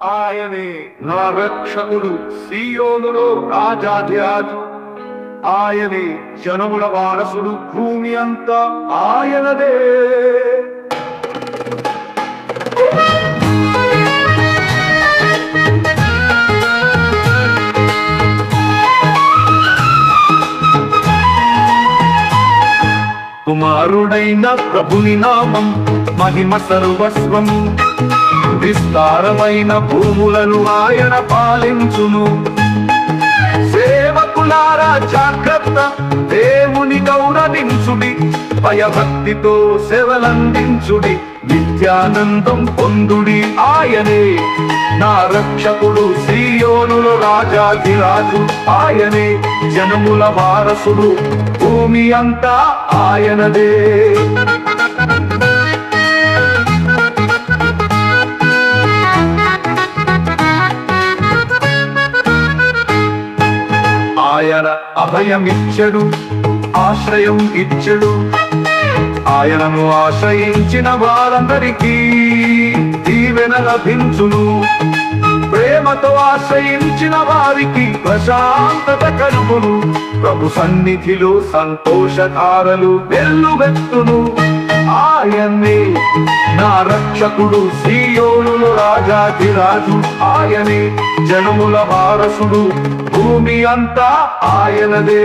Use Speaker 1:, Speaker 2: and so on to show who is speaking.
Speaker 1: ఆయనే నా రక్షకుడు సీయోనులో రాజాధ్యాజు ఆయనే జనముల వారసుడు భూమి అంతా ఆయనదే. కుమారుడైన ప్రభుని నామం మహిమ సర్వస్వం. విస్తారమైన భూములను ఆయన పాలించును. సేవకులారా జాగ్రత్త దేవుని గౌరవించుడి. భయభక్తితో సేవలందించుడి. నిత్యానందం పొందుడి ఆయనే. నా రక్షకుడు శ్రీయోనుల రాజాధిరాజు ఆయనే. జనముల వారసుడు భూమి అంతా ఆయనదే. ఆయన అభయమిచ్చడు ఆశ్రయం ఇచ్చడు. ఆయనను ఆశ్రయించిన వారందరికీ దీవెన లభించును. ప్రేమతో ఆశ్రయించిన వారికి ప్రశాంతత కలుగును. ప్రభు సన్నిధిలో సంతోషకారలు వెల్లువెత్తును. ఆయనే నా రక్షకుడు సీయోనులు రాజాధిరాజు. ఆయనే జనముల వారసుడు భూమి అంతా ఆయనదే.